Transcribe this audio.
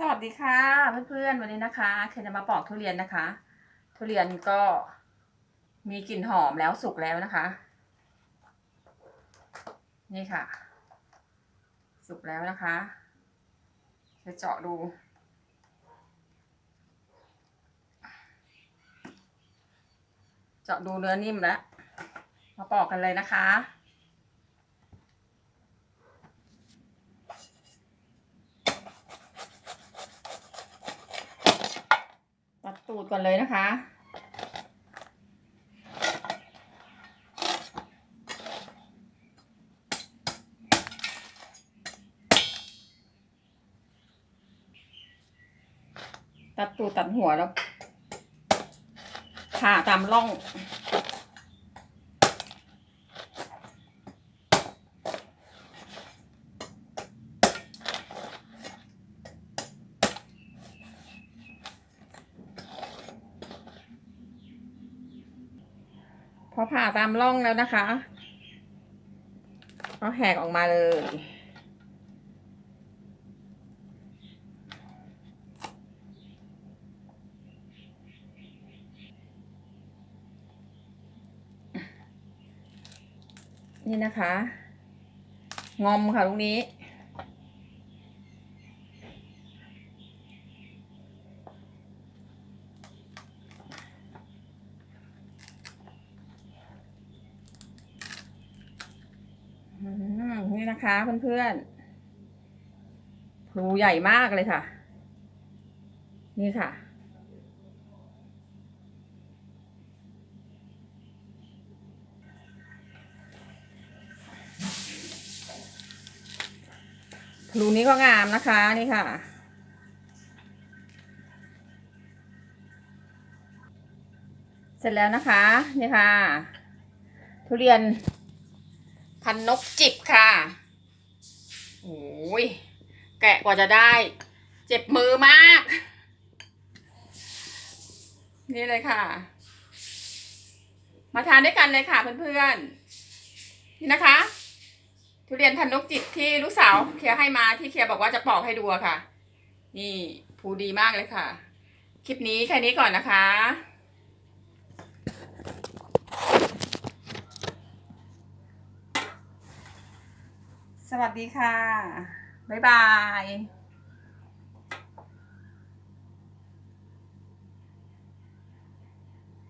สวัสดีค่ะเพื่อนๆวันนี้นะคะเคยจะมาปอกทุเรียนนะคะ ทุเรียนก็มีกลิ่นหอมแล้วสุกแล้วนะคะ นี่ค่ะ สุกแล้วนะคะจะเจาะดู เจาะดูเนื้อนิ่มแล้ว มาปอกกันเลยนะคะ ตั ดตูดก่อนเลยนะคะ ตัดตูดตัดหัวแล้วผ่าตามร่อง อผ่าตามร่องแล้วนะคะก็แหกออกมาเลย นี่นะคะ งอมค่ะลูกนี้ อืม นะคะเพื่อนๆพลูใหญ่มากเลยค่ะ นี่ค่ะ พลูนี้ก็งามนะคะนี่ค่ะเสร็จแล้วนะคะ นี่ค่ะ ทุเรียน พันนกจิบค่ะโอ้ยแกะกว่าจะได้ เจ็บมือมาก นี่เลยค่ะ มาทานด้วยกันเลยค่ะเพื่อนๆ นี่นะคะ ทุเรียนพันนกจิบที่ลูกสาวเคลียให้มาที่เคลียบอกว่าจะปอกให้ดูค่ะ นี่ภูดีมากเลยค่ะ คลิปนี้แค่นี้ก่อนนะคะ สวัสดีค่ะ บ๊ายบาย